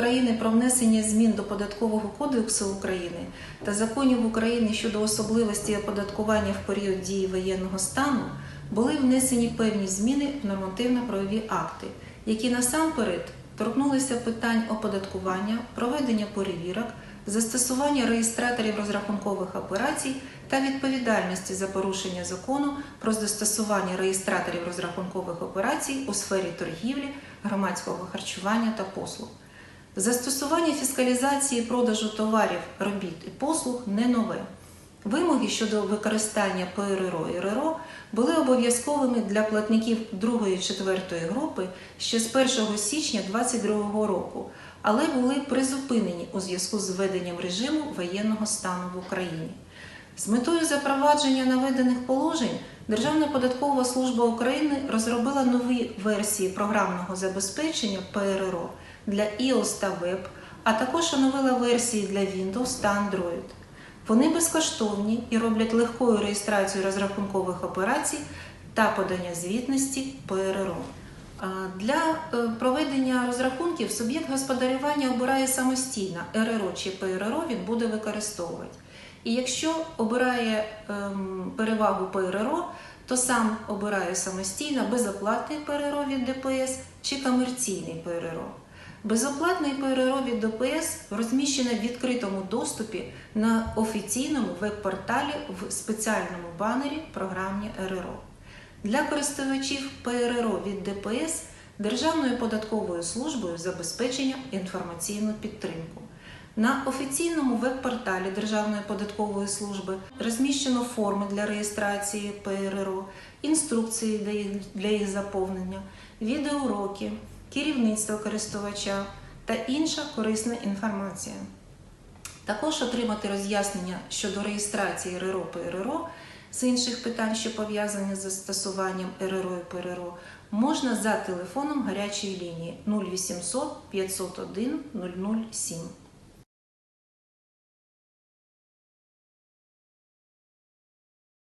України про внесення змін до податкового кодексу України та законів України щодо особливості оподаткування в період дії воєнного стану були внесені певні зміни в нормативно-правові акти, які насамперед торкнулися питань оподаткування, проведення перевірок, застосування реєстраторів розрахункових операцій та відповідальності за порушення закону про застосування реєстраторів розрахункових операцій у сфері торгівлі, громадського харчування та послуг. Застосування фіскалізації продажу товарів, робіт і послуг не нове. Вимоги щодо використання ПРРО і РРО були обов'язковими для платників 2-4 групи ще з 1 січня 2022 року, але були призупинені у зв'язку з введенням режиму воєнного стану в Україні. З метою запровадження наведених положень Державна податкова служба України розробила нові версії програмного забезпечення ПРРО для iOS та Web, а також оновила версії для Windows та Android. Вони безкоштовні і роблять легкою реєстрацію розрахункових операцій та подання звітності ПРРО. Для е, проведення розрахунків суб'єкт господарювання обирає самостійно РРО чи ПРРО він буде використовувати. І якщо обирає ем, перевагу ПРРО, то сам обирає самостійно безоплатний ПРРО від ДПС чи комерційний ПРРО. Безоплатний ПРРО від ДПС розміщене в відкритому доступі на офіційному веб-порталі в спеціальному банері програмні РРО. Для користувачів ПРРО від ДПС Державною податковою службою забезпечення інформаційну підтримку. На офіційному веб-порталі Державної податкової служби розміщено форми для реєстрації ПРРО, інструкції для їх заповнення, відеоуроки, керівництво користувача та інша корисна інформація. Також отримати роз'яснення щодо реєстрації РРО ПРРО з інших питань, що пов'язані з застосуванням РРО і ПРРО, можна за телефоном гарячої лінії 0800 501 007.